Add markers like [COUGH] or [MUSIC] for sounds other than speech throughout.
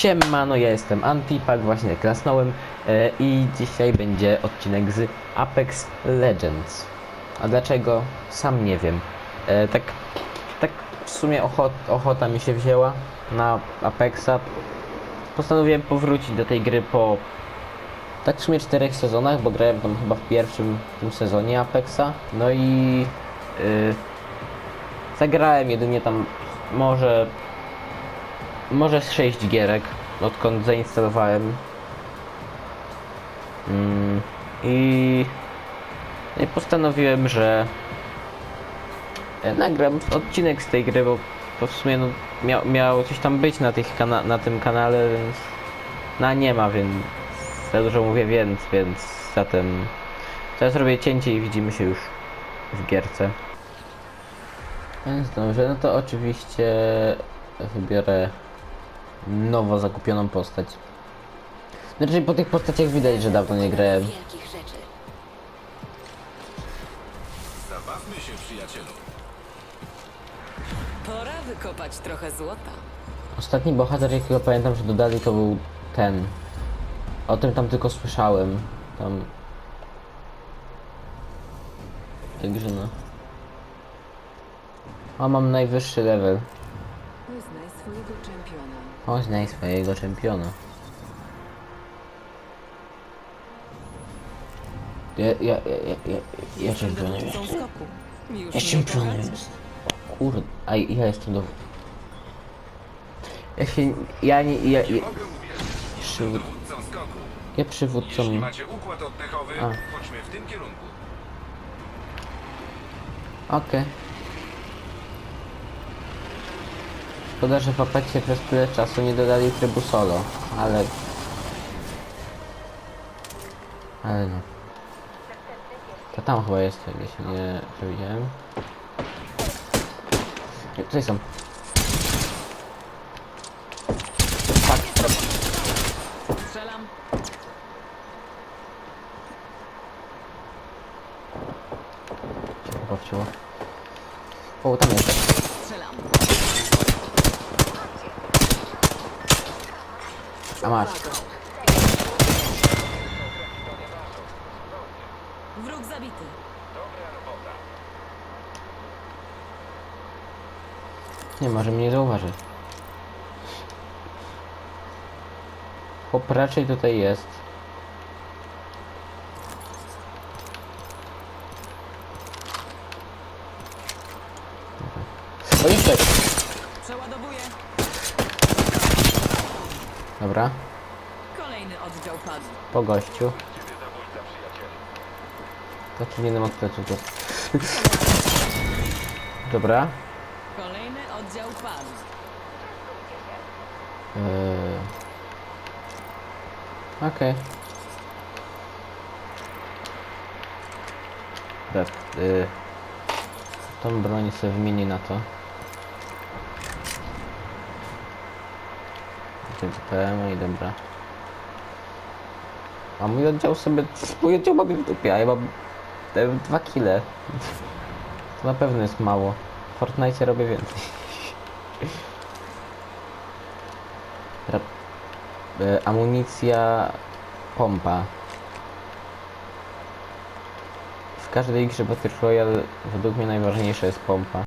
Siemano, ja jestem Antipak, właśnie klasnąłem e, i dzisiaj będzie odcinek z Apex Legends. A dlaczego? Sam nie wiem. E, tak, tak w sumie ochot, ochota mi się wzięła na Apexa. Postanowiłem powrócić do tej gry po tak w sumie czterech sezonach, bo grałem tam chyba w pierwszym tym sezonie Apexa. No i y, zagrałem jedynie tam może może z 6 gierek, odkąd zainstalowałem. Mm, I, no i postanowiłem, że e, nagram odcinek z tej gry, bo, bo w sumie no, miał, miało coś tam być na, tych kana na tym kanale, więc no nie ma, więc za dużo mówię więc, więc zatem teraz zrobię cięcie i widzimy się już w gierce. Więc dobrze, no to oczywiście wybiorę nowo zakupioną postać. Znaczy po tych postaciach widać, że dawno nie grałem. Wielkich rzeczy. Zabawmy się, przyjacielu. Pora wykopać trochę złota. Ostatni bohater, jakiego pamiętam, że dodali, to był ten. O tym tam tylko słyszałem. Tam. Także no. O, mam najwyższy level. Wyznaj swojego czempiona. O, znaj swojego czempiona. Ja, ja, ja, ja, ja, ja czempionem jestem. Ja czempionem jestem. Kurde, a ja jestem do... Ja się, ja nie, ja, ja. Przywód- ja przywódcą... Jeśli macie układ oddechowy, A. chodźmy w tym kierunku. Okej. Szkoda, że w Apexie przez tyle czasu nie dodali trybu solo, ale... Ale no. To tam chyba jest, się nie przewidziałem. Tutaj są. Strzelam. Cię chyba wcięło. O, tam jest. Strzelam. A masz. Wróg zabity. Nie, może mnie nie zauważy. Chłop raczej tutaj jest. O. Przeładowuję. Dobra, Kolejny oddział padł. po gościu. To powinienem od pleców. Dobra. Kolejny oddział padł. Eee... Okej. Tak, y... Tą broń sobie wymieni na to. PM i dobra. A mój oddział sobie... Mój oddział ma w dupie, a ja mam... e, Dwa kile. [LAUGHS] To na pewno jest mało. W Fortnite robię więcej. [LAUGHS] Ra- e, amunicja pompa. W każdej grze Battle Royale według mnie najważniejsza jest pompa.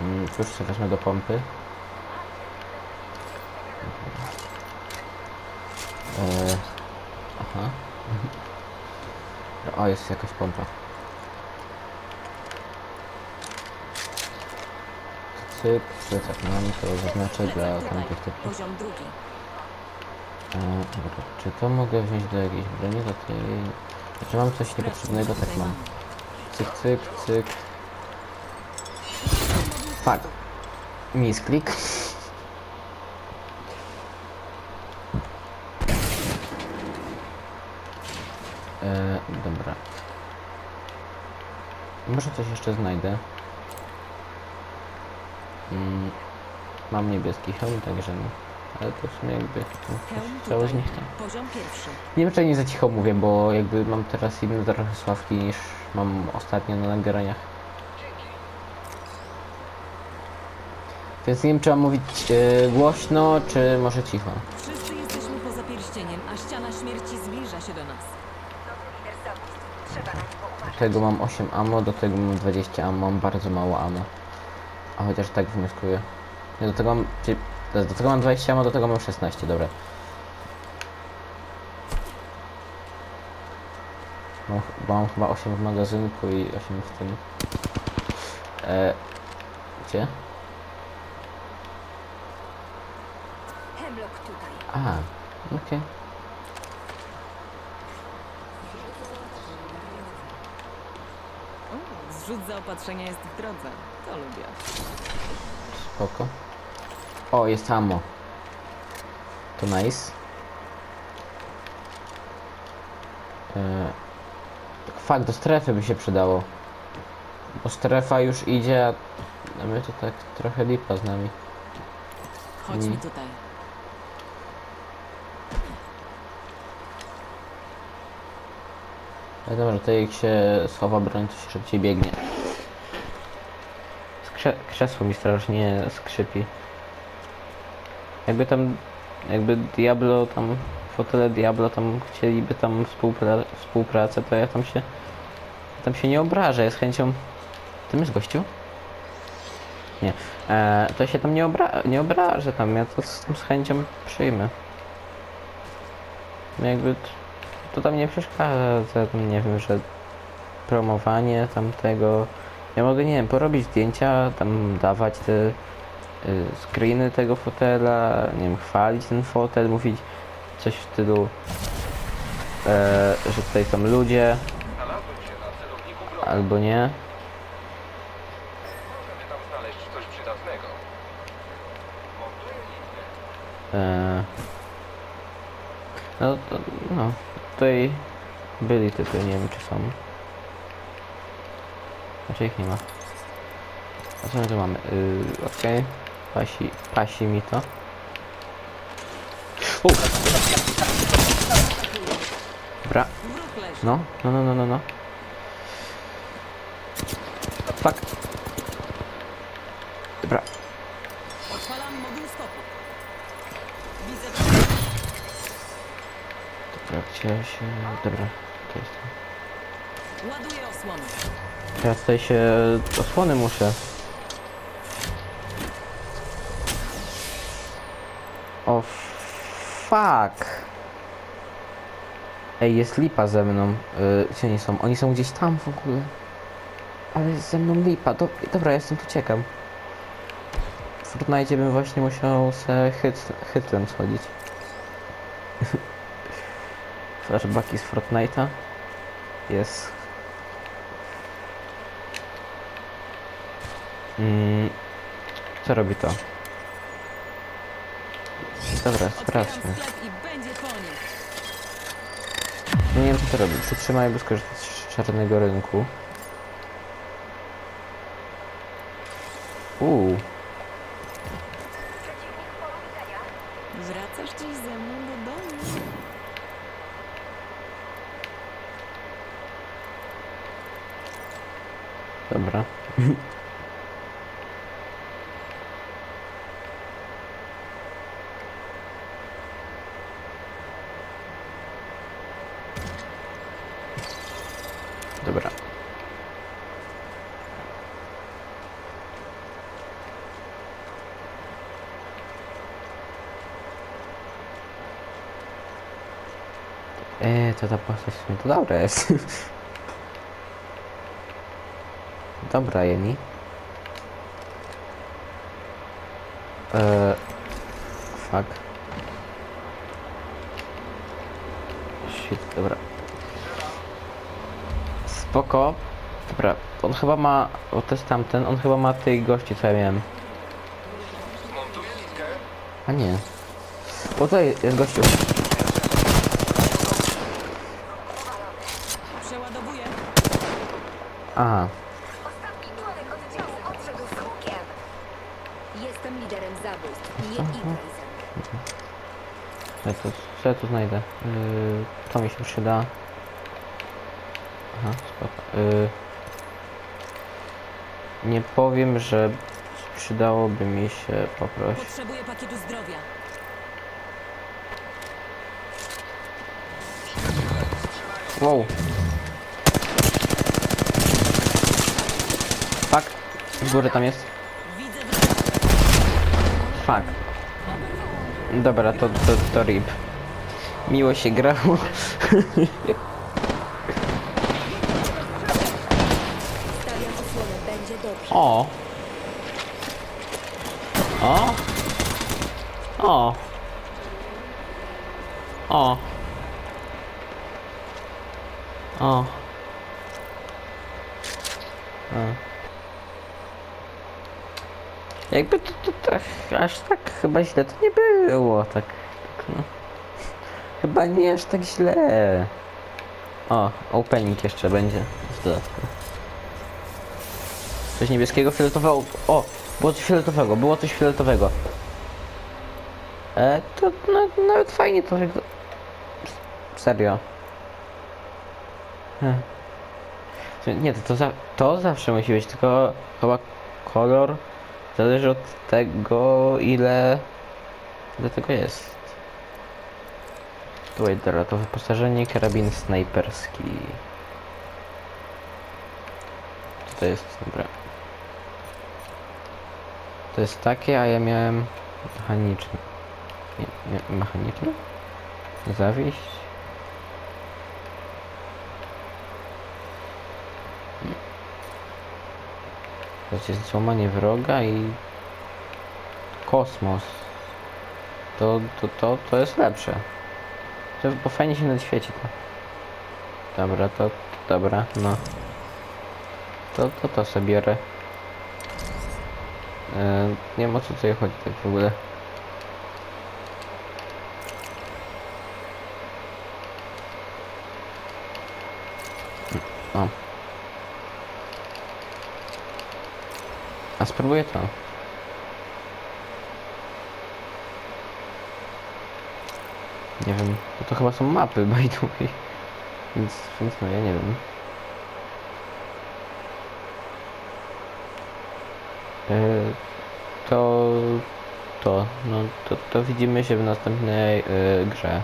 Mm, Cóż, się wezmę do pompy. E, aha. O, jest jakaś pompa. Cyk, plecak mam, to zaznaczę dla tamtych typów. Poziom drugi. E, dobra, czy to mogę wziąć do jakiejś broni? Do tej... Czy mam coś niepotrzebnego? Tak mam. Cyk, cyk, cyk. Fuck. Misklik. E, dobra. Może coś jeszcze znajdę. Mam niebieski hełm, także no. Ale to w sumie jakby... Chciało z nich tam. Nie wiem, czy nie za cicho mówię, bo jakby mam teraz inne trochę sławki niż mam ostatnio na nagraniach. Więc nie wiem, czy mam mówić e, głośno, czy może cicho. Wszyscy jesteśmy poza pierścieniem, a ściana śmierci zbliża się do nas. Do tego mam 8 ammo, do tego mam 20 ammo, mam bardzo mało ammo. A chociaż tak wnioskuję. Nie, do tego mam... Czyli, do tego mam 20 ammo, do tego mam 16, dobra. Mam, mam chyba 8 w magazynku i 8 w tym. E, gdzie? Hemlock tutaj. Aha, okej. O, zrzut zaopatrzenia jest w drodze. To lubię. Spoko. O, jest ammo. To nice. Eee, fakt, do strefy by się przydało. Bo strefa już idzie, a my to tak trochę lipa z nami. Chodź Mm. mi tutaj. Wiadomo, że tutaj jak się schowa broń, to się szybciej biegnie. Skrze krzesło mi strasznie skrzypi. Jakby tam, jakby Diablo tam, fotele Diablo tam chcieliby tam współpra współpracę, to ja tam się, tam się nie obrażę, ja z chęcią... Tym jest gościu? Nie. E, to się tam nie, obra nie obrażę tam, ja to z, z chęcią przyjmę. Jakby... t- to tam nie przeszkadza, nie wiem, że promowanie tamtego. Ja mogę, nie wiem, porobić zdjęcia, tam dawać te screeny tego fotela, nie wiem, chwalić ten fotel, mówić coś w stylu, e, że tutaj są ludzie, albo nie. Możemy tam znaleźć coś przydatnego. No, to, no, tutaj byli tylko, nie wiem, czy są. Znaczy ich nie ma. A co my tu mamy? Yy, Okej. Pasi, pasi mi to. U! Dobra, no, no, no, no, no, no. Fuck. Dobra, dobra, gdzie się... Dobra, to jest... Ładuję osłonę. Teraz tutaj się osłony muszę. O fuck. Ej, jest lipa ze mną. Yy, gdzie oni są? Oni są gdzieś tam w ogóle. Ale jest ze mną lipa. Do, dobra, ja stąd uciekam. W Fortnite bym właśnie musiał se chyt, chytlem schodzić. [LAUGHS] Flashbacki z Fortnite'a. Jest. Mm, co robi to? Dobra, sprawdźmy. Nie wiem co to robi. Przytrzymaj, by skorzystać z czarnego rynku. Uuu, Wracasz dziś ze mną do domu. dobra. Dobra. Eee, to ta postać w sumie to dobra jest. [LAUGHS] Dobra, Jeni. Eee, fuck. Shit, dobra. Spoko. Dobra, on chyba ma, o to jest tamten, on chyba ma tej gości, co ja miałem. A nie. O, tutaj jest gościu. Przeładowuję. Aha, Ostatni członek oddziału odszedł z hukiem. Jestem liderem zabójstw. Nie ja to, co ja tu znajdę? Yy, to mi się przyda. Aha, spoko. Yy, nie powiem, że przydałoby mi się poprosić. Potrzebuję pakietu zdrowia. Wow. Fuck. W górę tam jest. Fuck. Dobra, to, to, to rip. Miło się grało. [LAUGHS] O. O. O. O. O. Jakby to, to tak, aż tak chyba źle to nie było, tak, tak no. Chyba nie aż tak źle. O, opening jeszcze będzie w dodatku. Coś niebieskiego, fioletowego. O! Było coś fioletowego, było coś fioletowego. E, to no, nawet fajnie to wygląda. Serio. Hm. Nie, to, to, za, to zawsze musi być, tylko chyba kolor zależy od tego, ile, ile tego jest. Tu to wyposażenie karabin snajperski. To jest? Dobra. To jest takie, a ja miałem mechaniczne. Nie, mechaniczne? Zawieść? To jest złamanie wroga i kosmos. To, to, to, to jest lepsze. To, bo fajnie się nawet świeci to. Dobra, to, dobra, no. To, to, to sobie biorę. E, nie wiem o co tutaj chodzi tak w ogóle. O. A spróbuję to. Nie wiem, to chyba są mapy [LAUGHS] by the way. Więc, więc no ja nie wiem. To to, no to, to widzimy się w następnej e, grze.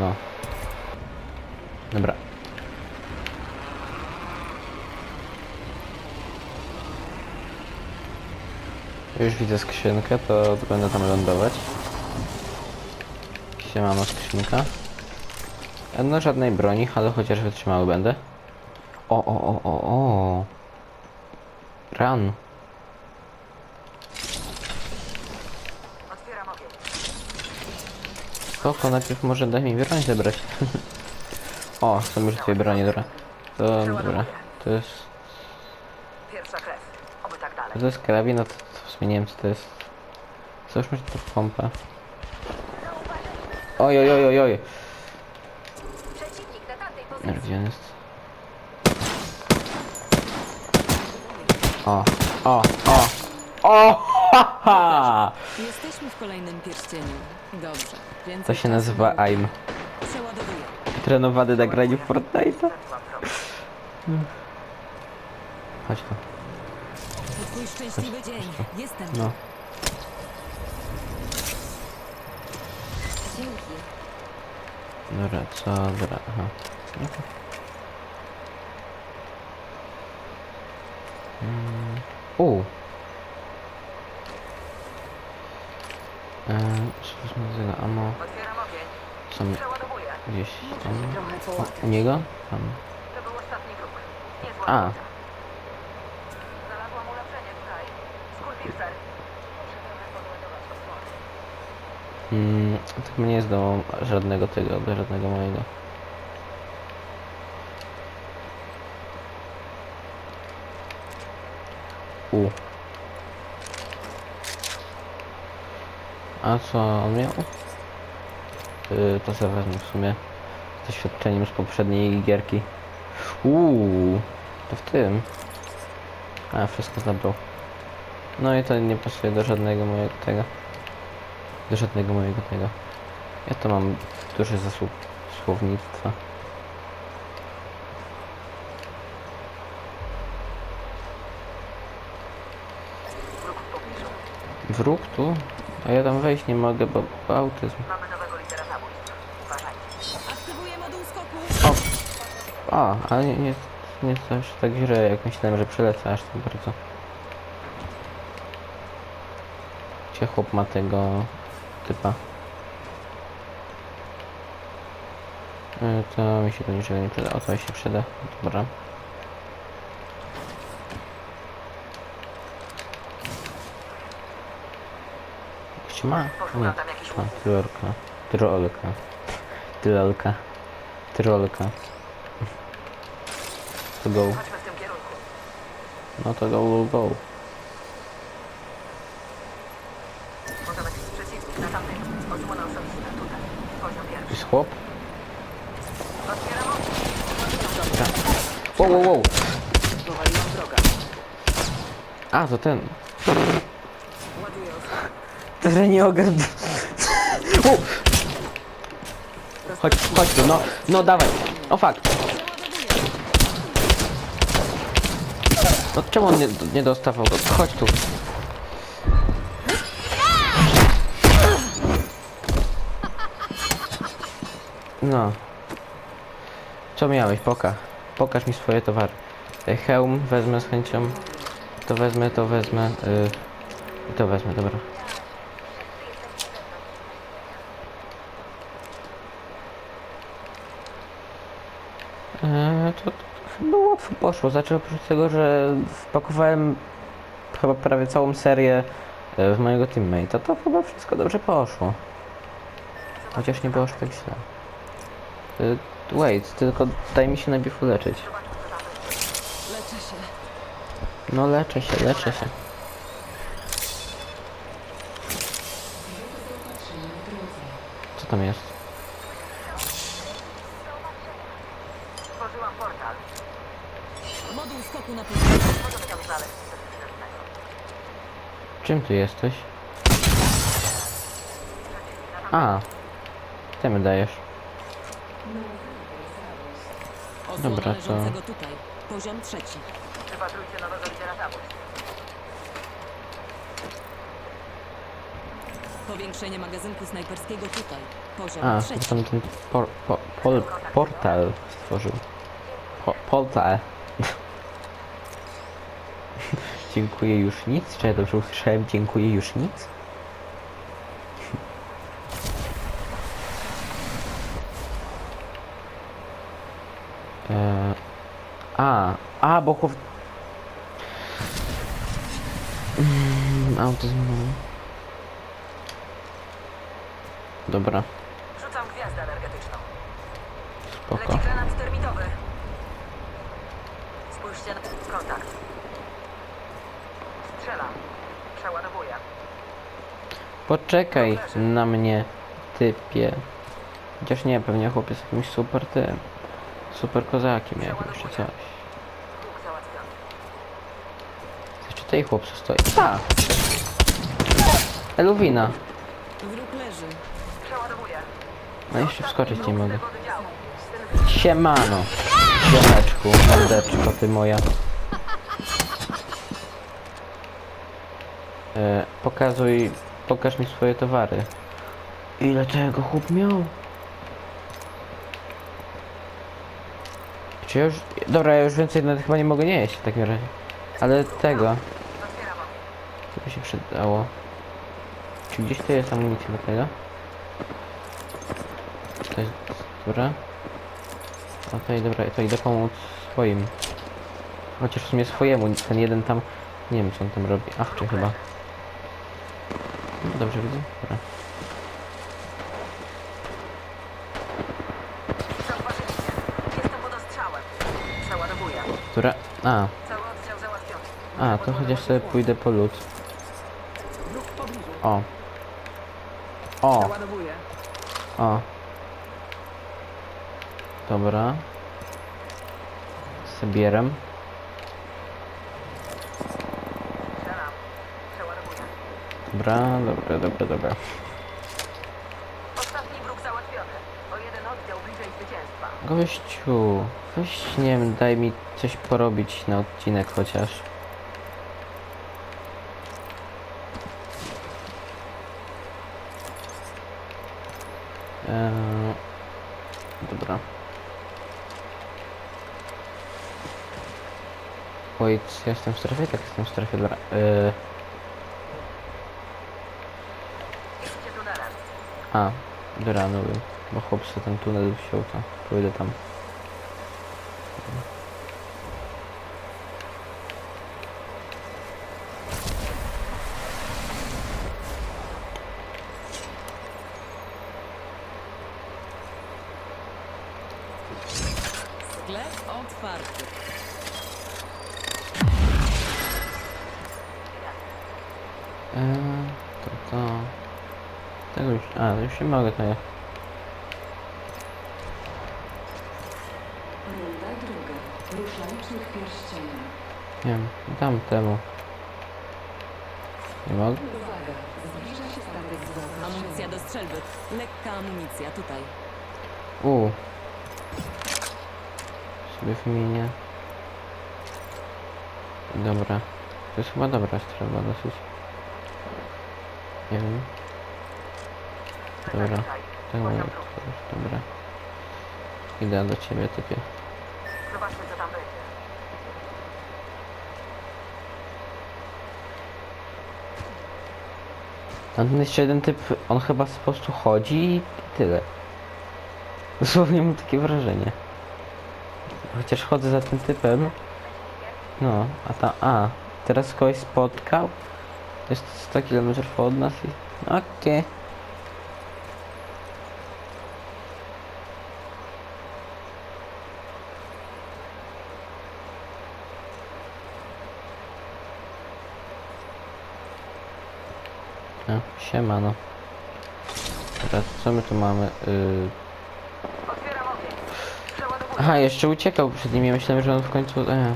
No. Dobra. Już widzę skrzynkę, to będę tam lądować. Siemano skrzynka. E, No żadnej broni, ale chociaż wytrzymały będę. O, o, o, o, o. Run. Spoko, najpierw może daj mi broń zebrać. [LAUGHS] o, są już dwie bronie, dobra. To dobra. To jest... Pierwsza krew. Oby tak dalej. To jest karabin, no to, to w sumie nie wiem co to jest. Co już masz to pompę? Oj, oj, oj, oj, oj. Przeciwnik na tamtej pozycji. Dobra, Gdzie on jest? O, o, o, o, ha, ha! Jesteśmy w kolejnym pierścieniu. Dobrze. Więcej To się czasu nazywa AIM. Przeładowuję. Trenowany na graniu w Fortnite'a. Chodź tu. To twój szczęśliwy dzień. Jestem. No. Dzięki. Dobra, co? Dobra, aha. Mm. U. Eee. Otwieram ogień. Są gdzieś tam. U, niego? Tam. To był ostatni kruk. Niezła A. Mm, tak mnie nie do żadnego tego, do żadnego mojego. U. A co on miał? Yy, to sobie wezmę w sumie z doświadczeniem z poprzedniej gierki. Uuu, to w tym. A, wszystko zabrał. No i to nie pasuje do żadnego mojego tego. Do żadnego mojego tego. Ja to mam duży zasób słownictwa. Wróg tu? A ja tam wejść nie mogę, bo, bo autyzm. Skoku. A, ale nie, nie, nie jest aż tak źle, jak myślałem, że przelecę aż tak bardzo. Gdzie chłop ma tego typa? E, To mi się to niczego nie przyda. O, to mi się przyda. Dobra. Ktoś ma? Nie, Poszukam tam jakiś ma. łuk. Trolka. Trolka. Trolka. Trolka. To go. No to go, go, go. Jest chłop? Okno. Wow, wow, wow. A, to ten. Ten nie. Chodź, chodź tu, no, no dawaj. O fuck. No czemu on nie, nie dostawał go? Chodź tu. No. Co miałeś? Poka. Pokaż mi swoje towary. E, Hełm wezmę z chęcią. To wezmę, to wezmę. Yy, to wezmę, dobra. Eee, to, to chyba poszło. Znaczy oprócz tego, że wpakowałem chyba prawie całą serię e, w mojego teammate'a, to chyba wszystko dobrze poszło. Chociaż nie było aż tak źle. E, Wait, tylko daj mi się najpierw uleczyć. Leczę się. No leczę się, leczę się. Co tam jest? Stworzyłam portal. Moduł skoku na pozycję. Możemy tam znaleźć coś przydatnego. Czym ty jesteś? A, ty mi dajesz. Osłona Dobra, to- leżącego tutaj. Poziom trzeci. Wypatrujcie nowego lidera zabójstw. Powiększenie magazynku snajperskiego tutaj. Poziom A, to trzeci. tam ten por, po, pol, portal stworzył. Po, portal. Dziękuję już nic? Czy ja dobrze usłyszałem? Dziękuję już nic? Eee, [LAUGHS] a, a, bo chłop... Mm. Dobra, Rzucam gwiazdę energetyczną. spoko. Leci granat termitowy. Spójrzcie na kontakt. Strzelam. Przeładowuję. Poczekaj na mnie, typie. Chociaż nie, pewnie chłopiec jakimś super tym. Super kozakiem jakimś czy coś. Łuk załatwiony. Czy tutaj chłop co stoi? A! Eluwina. No jeszcze wskoczyć nie mogę. Siemano. Ziomeczku, mordeczko ty moja. E, pokazuj, pokaż mi swoje towary. Ile tego chłop miał? Czy ja już... Dobra, ja już więcej nawet chyba nie mogę nie jeść w takim razie. Ale tego, to by się przydało. Czy gdzieś tu jest amunicja do tego? To jest... Dobra. Okej, dobra, to idę pomóc swoim. Chociaż w sumie swojemu, ten jeden tam... Nie wiem co on tam robi. Awczy chyba. No, dobrze widzę? Dobra. Zauważyliście. Jestem pod ostrzałem. Przeładowuję. Która... A, Cały oddział załatwiony. a, to chociaż sobie pójdę po lód. Wróg w pobliżu. O. O, Przeładowuję. o. Dobra. Zabieram. Dobra, dobra, dobra, dobra. Ostatni bruk załatwiony. O jeden oddział bliżej zwycięstwa. Gościu, weź nie wiem, daj mi coś porobić na odcinek chociaż. Eee, dobra. Oj, ja jestem w strefie? Tak, jestem w strefie. Dobra. Eee. A, dobra, no wiem. Bo chłop ten tunel wziął, to pójdę tam. Sklep otwarty. Już... To ja. Runda druga. Ruszalicznych pierścieni. Nie wiem, dam temu. Nie mogę? Uwaga, zbliża się statek z Amunicja do strzelby. Lekka amunicja tutaj. U. Sobie wymienię. Dobra. To jest chyba dobra strzelba dosyć. Nie wiem. Dobra. Poziom już, drugi. dobra. Idę do ciebie typie. Zobaczmy, co tam będzie. Tam ten jeszcze jeden typ, on chyba po prostu chodzi i tyle. Dosłownie mam takie wrażenie. Chociaż chodzę za tym typem. No, a ta, a, teraz kogoś spotkał. To jest 100 km od nas i... Okej. No, siemano. Teraz co my tu mamy? Yy... Aha, jeszcze uciekał przed nim. Ja myślałem, że on w końcu... E.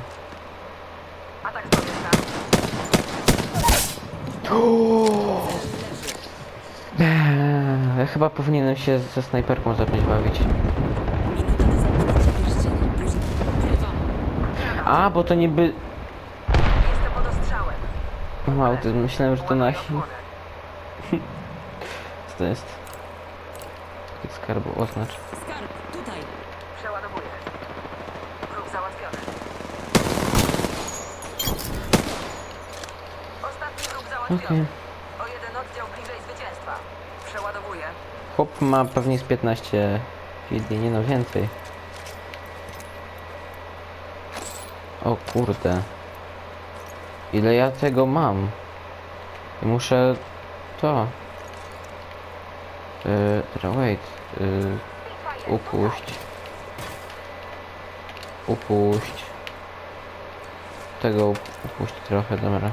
Eee, [GASPS] Ja chyba powinienem się ze snajperką zacząć bawić. A, bo to niby... To myślałem, że to nasi. Co to jest? Taki skarbu, oznacz. Skarb, tutaj. Przeładowuję. Wróg załatwiony. Ostatni wróg załatwiony. Okej. O jeden oddział bliżej zwycięstwa. Przeładowuję. Chłop ma pewnie z 15 chwili, nie no więcej. O kurde. Ile ja tego mam? Muszę to. Yy, wait. Yy, upuść. Upuść. Tego upuść trochę, dobra.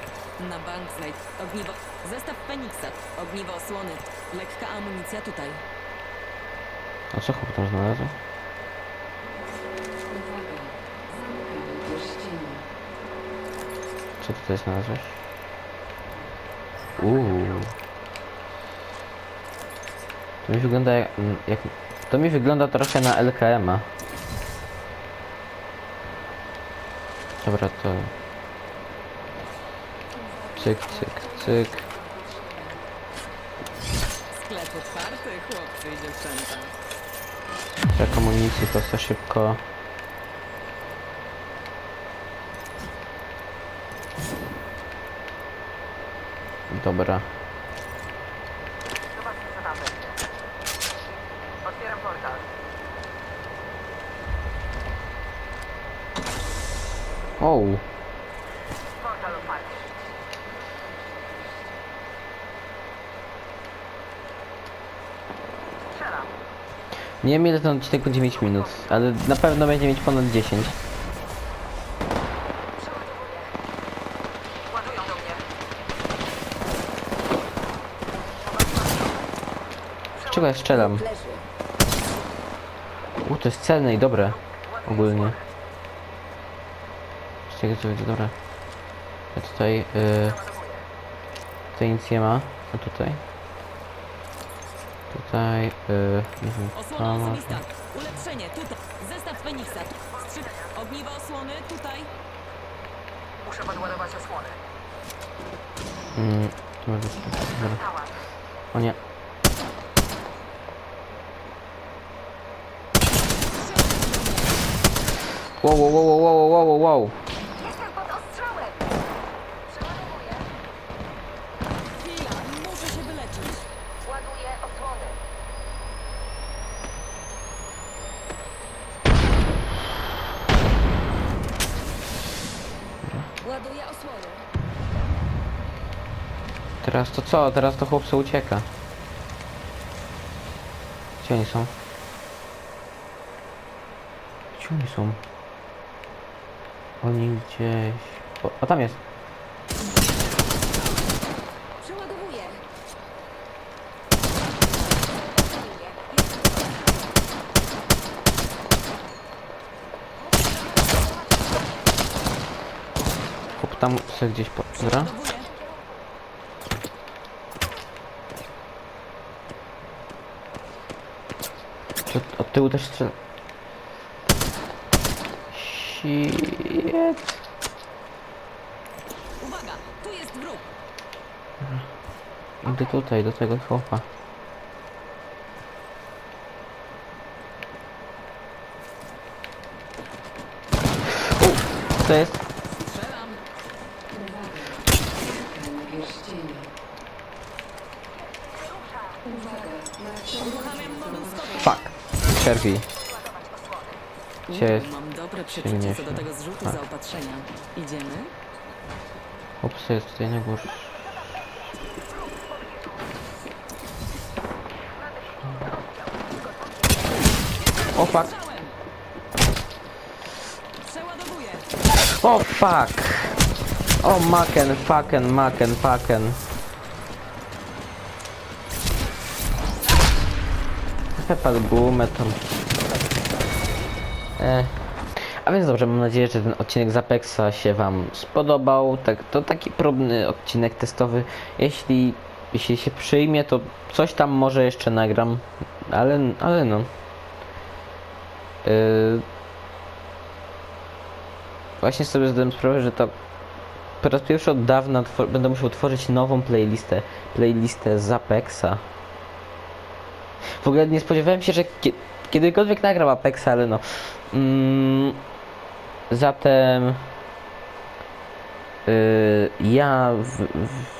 Na bank znajdź. Ogniwo. Zestaw Feniksa. Ogniwo osłony. Lekka amunicja tutaj. A co chłop tam znalazł? Co tutaj znalazłeś? Uuu. To mi wygląda jak, jak... To mi wygląda trochę na LKM-a. Dobra, to... Cyk, cyk, cyk. Sklep otwarty. Chłopcy i dziewczęta. Za amunicji to co szybko. Dobra. Zobaczmy, co tam będzie. Otwieram portal. O, Portal otwarty. Strzelam. nie wiem ile ten odcinek będzie mieć minut, ale na pewno będzie mieć ponad 10. Przeładowuję. Ładują do mnie. Z czego ja strzelam? Leży. U, to jest celne i dobre. Ogólnie. Z czego co będzie dobre? Ja tutaj, yy, tutaj nic nie ma. A tutaj? Tutaj, yy, nie wiem, osobista. Ulepszenie. Tutaj. Zestaw Feniksa. Strzyk. Ogniwo osłony. Tutaj. Muszę podładować osłony. Mm, to może dobra. O nie. Wow, wow, wow, wow, wow, wow, wow. Teraz to co? Teraz to chłopca ucieka. Gdzie oni są? Gdzie oni są? Oni gdzieś... O, a tam jest. Przeładowuję. Chłop tam sobie gdzieś po... Dobra. Przeładowuję. Czy od- od tyłu też strzela? Shit. Uwaga, tu jest wróg. Idę tutaj, do tego chłopa. To jest? Fuck. Przerwij. Gdzie jest? Mam dobre przeczucie co do tego zrzutu Tak. zaopatrzenia. Idziemy? Chłopcy jest tutaj na górze. O fuck. O fuck. O maken, fucken, maken, fucken. Pepal tam. E. A więc dobrze, mam nadzieję, że ten odcinek z Apexa się Wam spodobał. Tak, to taki próbny odcinek testowy. Jeśli, jeśli się przyjmie, to coś tam może jeszcze nagram. Ale, ale no. Yy, Właśnie sobie zdałem sprawę, że to po raz pierwszy od dawna będę musiał tworzyć nową playlistę. Playlistę z Apexa. W ogóle nie spodziewałem się, że kie- kiedykolwiek nagram Apexa, ale no. Mm, zatem yy, ja w, w,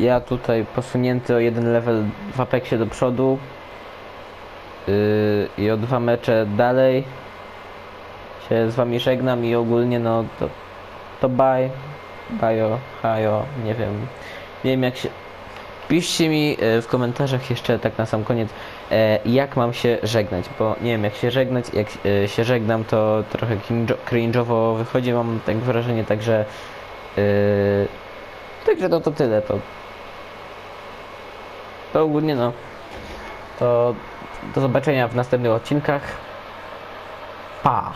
ja tutaj posunięty o jeden level w Apexie do przodu yy, i o dwa mecze dalej się z wami żegnam i ogólnie no to, to bye, bajo, hajo, nie wiem, nie wiem jak się, piszcie mi e, w komentarzach jeszcze tak na sam koniec, e, jak mam się żegnać, bo nie wiem jak się żegnać, jak e, się żegnam to trochę cringe- cringe'owo wychodzi, mam tak wrażenie, także e, także no to tyle, to to ogólnie no, to do zobaczenia w następnych odcinkach, pa!